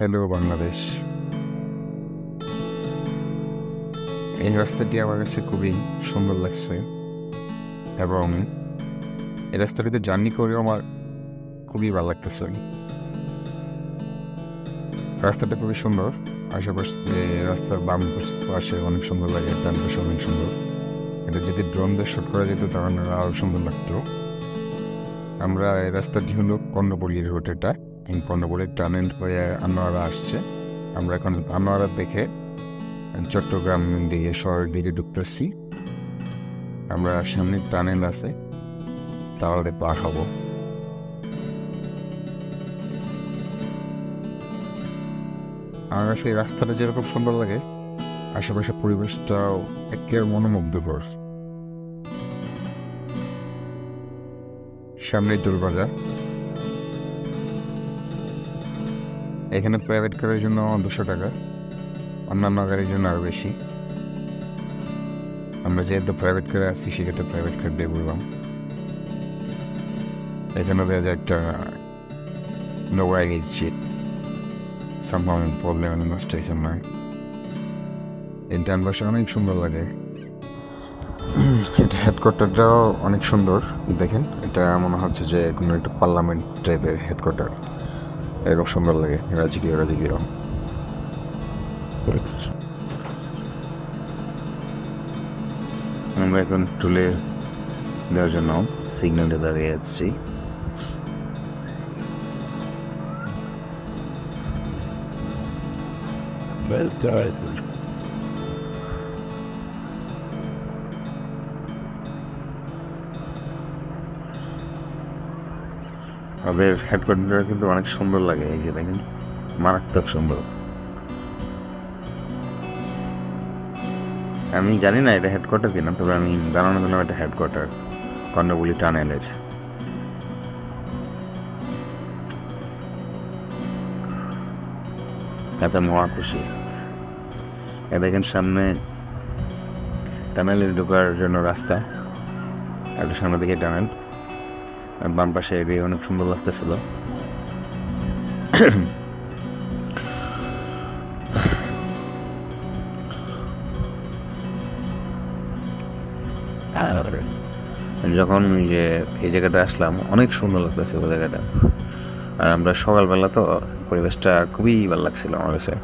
Hello Bangladesh এই রাস্তাটি আমার কাছে খুবই সুন্দর লাগছে। এবং এই রাস্তাটিতে জার্নি করেও আমার খুবই ভালো লাগতেছে। রাস্তাটা খুবই সুন্দর। আশেপাশে রাস্তার বাম পাশে অনেক সুন্দর লাগে, ডান পাশে অনেক সুন্দর। এটা যদি ড্রোন দিয়ে শ্যুট করা যেত, তাহলে আরও সুন্দর লাগতো। আমরা এই রাস্তাটি হলো কর্ণপল্লী রোড এটা। এই কর্ণপল্লীর টানেল হয়ে আনোয়ারা আসছে। আমরা এখন আনোয়ারা দেখে চট্টগ্রাম দিকে শহরের দিকে ঢুকতেছি। আমরা সামনে টানেল আছে, তাহলে পার হব। আমার এই রাস্তাটা যেরকম সুন্দর লাগে আশেপাশে পরিবেশটাও একের মনোমুগ্ধকর। সামনে দোল এখানে প্রাইভেট কারের জন্য দুশো টাকা, অন্যান্য গাড়ির জন্য আরও বেশি। আমরা যেহেতু প্রাইভেট কারে আসছি সেক্ষেত্রে প্রাইভেট কার দিয়ে বললাম এখানে দেখা যায় একটা নোয়া গেছি সম্ভব প্রবলেম নষ্ট হয়েছে না এই ডান পাশে অনেক সুন্দর লাগে। হেডকোয়ার্টারটাও অনেক সুন্দর, দেখেন। এটা মনে হচ্ছে যে কোনো একটা পার্লামেন্ট টাইপের হেডকোয়ার্টার এরকম সুন্দর লাগে রাজকীয় রাজকীয় আমরা এখন টুলে দেওয়ার জন্য সিগন্যালে দাঁড়িয়ে আছি। Well done. ওদের হেডকোয়ার্টারটা কিন্তু অনেক সুন্দর লাগে, এই যে দেখেন, মারাত্মক সুন্দর। আমি জানি না এটা হেডকোয়ার্টার কিনা, তবে আমি জানানো দিলাম এটা হেডকোয়ার্টার কর্ণবুলি টানেলের। এত মহা খুশি। এ দেখেন সামনে টানেলে ঢোকার জন্য রাস্তা একটা সামনে দিকে টানেল। বাম পাশে এরিয়া অনেক সুন্দর লাগতেছিল। যখন যে, এই জায়গাটা আসলাম, অনেক সুন্দর লাগতেছে ওই জায়গাটা। আর আমরা সকালবেলা তো পরিবেশটা খুবই ভালো লাগছিল আমার কাছে।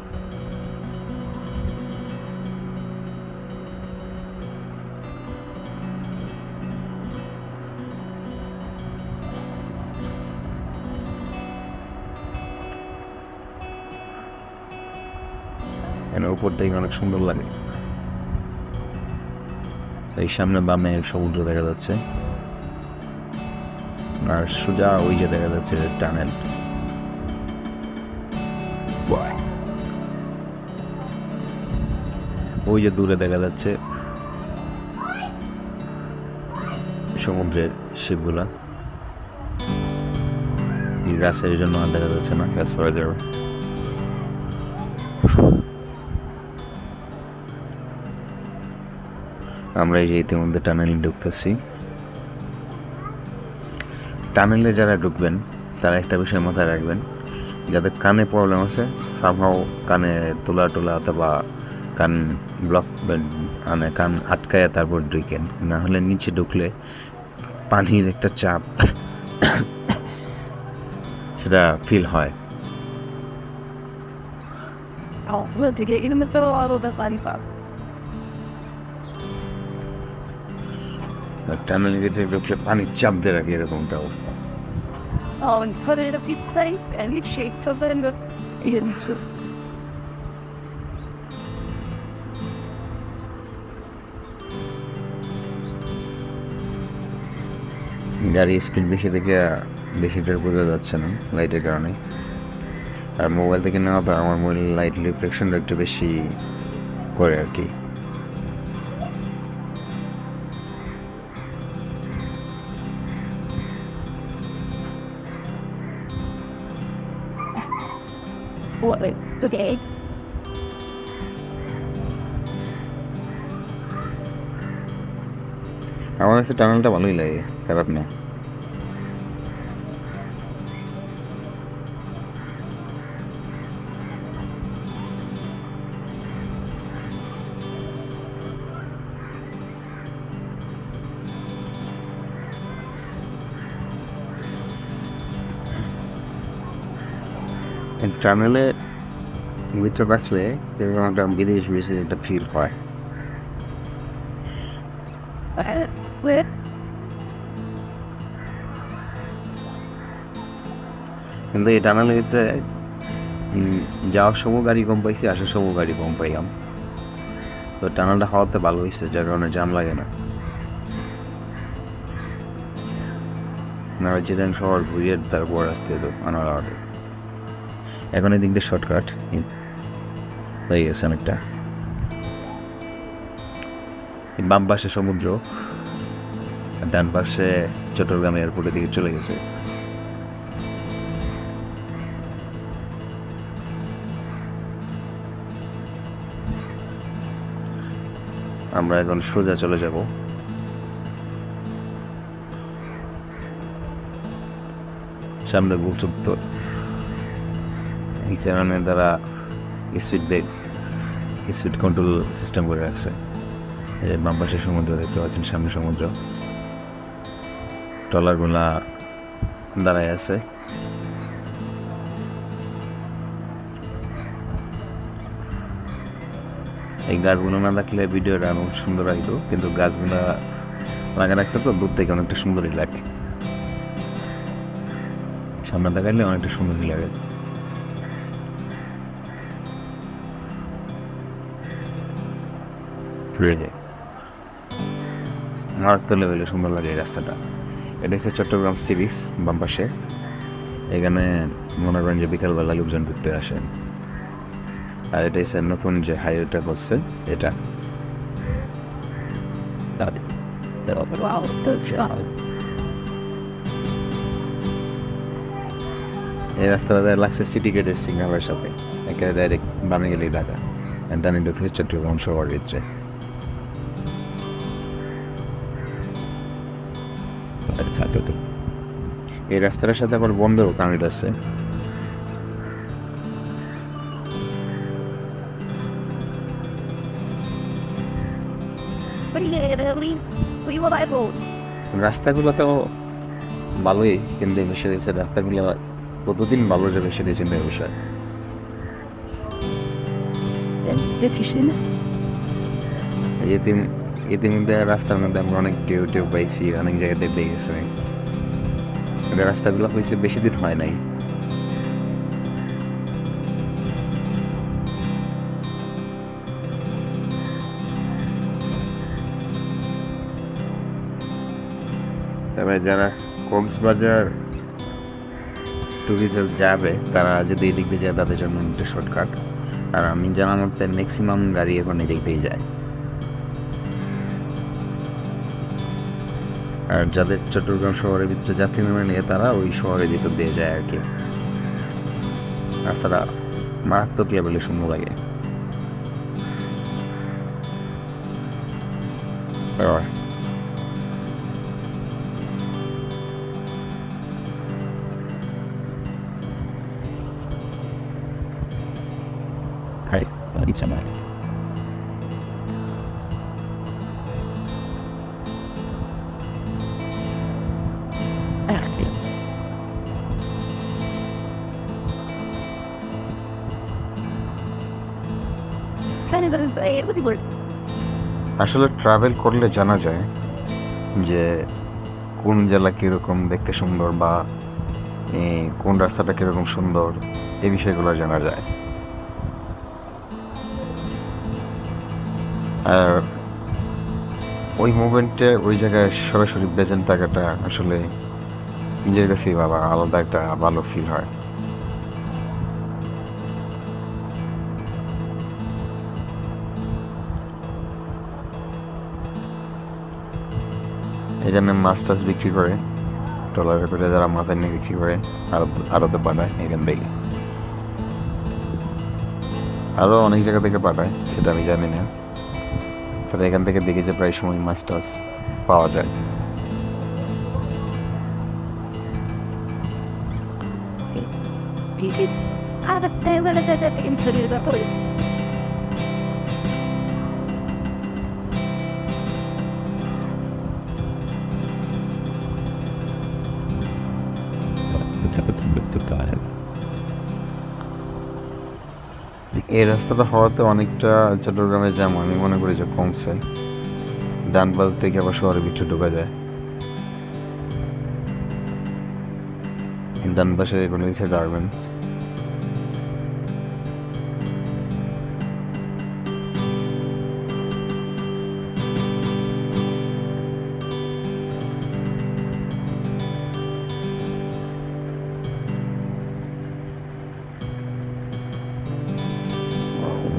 এখানে উপর থেকে অনেক সুন্দর লাগে। এই সামনে বামে সমুদ্র দেখা যাচ্ছে। আর সোজা ওই যে দেখা যাচ্ছে টানেল। ওই যে দূরে দেখা যাচ্ছে সমুদ্রের শিপগুলা। এই গাছের জন্য দেখা যাচ্ছে না গাছ পড়ে যাবে আমরা এই যে ইতিমধ্যে টানেলে ঢুকতেছি। টানেলে যারা ঢুকবেন তারা একটা বিষয় মাথায় রাখবেন যাদের কানে প্রবলেম আছে সামহাও কানে তোলা টোলা অথবা কান ব্লক মানে কান আটকায় তারপর ঢুকেন। না হলে নিচে ঢুকলে পানির একটা চাপ সেটা ফিল হয়। Oh, well, to get in the middle of the. টানেলে গেছে ঢুকলে পানির চাপ দিয়ে রাখি এরকমটা অবস্থা। Oh, and put it in a big plate and it shaped of it and into গাড়ি স্পিড বেশি দেখে বেশিটার বোঝা যাচ্ছে না লাইটের কারণে। আর মোবাইল থেকে নেওয়া আমার মোবাইল লাইট রিফ্লেকশনটা একটু বেশি করে আর কি। What, like, the gate. আমার কাছে টানেলটা ভালোই লাগে খারাপ না টানেলে ভিতরে বাঁচলে একটা বিদেশ বিদেশে একটা ফিল হয়। কিন্তু এই টানেলের ভিতরে যাওয়ার সময় গাড়ি কম পাইছি, আসার সময় গাড়ি কম পাইলাম। তো টানেলটা হওয়াতে ভালো হয়েছে যার কারণে জাম লাগে না। না চিরাং শহর ঘুরিয়ে তারপর আসতে তো আনার এখন এই দিয়ে শর্টকাট হয়ে গেছে অনেকটা। বাম পাশে সমুদ্র ডান পাশে চট্টগ্রাম এয়ারপোর্টের দিকে চলে গেছে। আমরা এখন সোজা চলে যাব। সামনে গুলচুপ্তর এই কারণে তারা speed brake speed control system করে রাখছে বাম পাশে সমুদ্র দেখতে পাচ্ছেন, সামনে সমুদ্র। ট্রলারগুলা দাঁড়ায় আছে। এই গাছগুলো না থাকলে ভিডিওটা অনেক সুন্দর আসতো কিন্তু গাছগুলা লাগা রাখছে তো, দূর থেকে অনেকটা সুন্দরই লাগে। সামনে দেখাইলে অনেকটা সুন্দরই লাগে। ফিরে যায় মারাত্মক লেভেলে সুন্দর লাগে এই রাস্তাটা। এটা হচ্ছে চট্টগ্রাম সিভিক্স বাম পাশে। এখানে মনে করেন যে বিকালবেলা লোকজন ঘুরতে আসেন আর এটা হচ্ছে নতুন যে হাইওয়েটা হচ্ছে এটা। এই রাস্তাটা লাগছে সিটি গেটের সিগন্যালের সাথে। একেবারে ডাইরেক্ট বামে গেলেই ঢাকা। ডানি ঢুকলে চট্টগ্রাম শহরের ভিতরে এই রাস্তাটার সাথে আবার বন্ধও কানেক্ট আছে। But yeah, really, we were like, রাস্তাগুলো তো ভালোই কিন্তু এই বিষয় হচ্ছে রাস্তাগুলো কতদিন ভালো যাবে সেটাই চিন্তার বিষয়। then the kitchen. ইতিমধ্যে রাস্তার মধ্যে আমরা অনেক টিউ টিউ পাইছি অনেক জায়গাতে পেয়ে গেছি রাস্তাগুলো হয়েছে বেশি দিন হয় নাই। তবে যারা কক্সবাজার ট্যুরিজম যাবে, তারা যদি এদিক দিয়ে যায়, তাদের জন্য একটা শর্টকাট আর আমি জানার মধ্যে ম্যাক্সিমাম গাড়ি এখন এদিক দিয়েই যায়। আর যাদের চট্টগ্রাম শহরের ভিতরে যাত্রী নেমে নিয়ে তারা ওই শহরে ভিতর দিয়ে যায় আর কি। আর তারা মারাত্মক লেভেলে সুন্দর লাগে। আসলে ট্রাভেল করলে জানা যায় যে কোন জেলা কীরকম দেখতে সুন্দর বা কোন রাস্তাটা কীরকম সুন্দর এই বিষয়গুলো জানা যায়। আর ওই মুভমেন্টে ওই জায়গায় সরাসরি প্রেজেন্ট থাকাটা আসলে নিজের কাছেই বাবা, আলাদা একটা ভালো ফিল হয়। এখানে মাছ টাছ বিক্রি করে ট্রলারে করে যারা মাছ এনে বিক্রি করে, আরও আরতে পাঠায় এখান থেকে। আরও অনেক জায়গা থেকে পাঠায়, সেটা আমি জানি না। তবে এখান থেকে দেখি যে প্রায় সময় মাছ টাছ পাওয়া যায়। He did. এই রাস্তাটা হওয়াতে অনেকটা চট্টগ্রামে জ্যাম আমি মনে করি যে কমছে। ডান পাশ থেকে আবার শহরের ভিতরে ঢোকা যায়। ডান পাশে এগুলো হচ্ছে গার্মেন্টস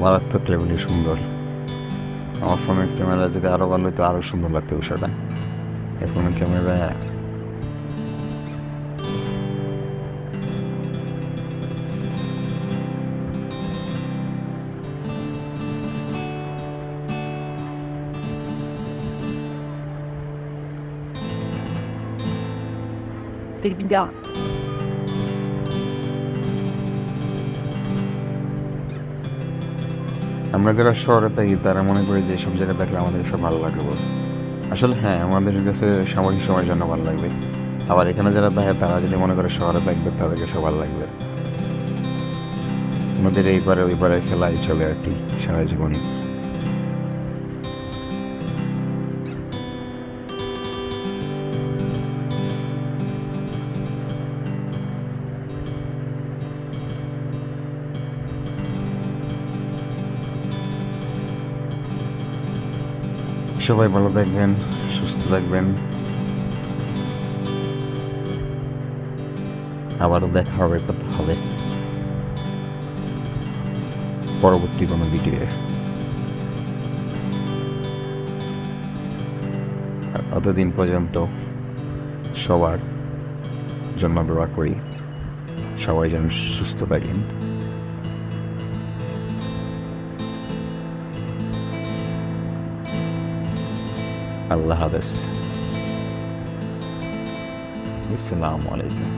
মারাত্মক লেভেলে সুন্দর। আমার ফোনের ক্যামেরা যদি আরও ভালো হতো আরও সুন্দর লাগতো বিষয়টা। এই ফোনের ক্যামেরা Tidak. আমরা যারা শহরে থাকি, তারা মনে করি যে সব জায়গায় থাকলে আমাদের সব ভালো লাগবে আসলে হ্যাঁ আমাদের কাছে সামাজিক সময়ের জন্য ভালো লাগবে। আবার এখানে যারা থাকে, তারা যদি মনে করে শহরে থাকবে তাদের কাছে ভালো লাগবে। নদীর এই পারে, ওই পারে খেলাই চলে আর কি সারা জীবনই। সবাই ভালো থাকবেন, সুস্থ থাকবেন। আবারও দেখা হবে, কথা হবে। পরবর্তী কোনো ভিডিও অতদিন পর্যন্ত সবার জন্য দোয়া করি, সবাই যেন সুস্থ থাকেন। আল্লাহ হাফেজ আসসালামু আলাইকুম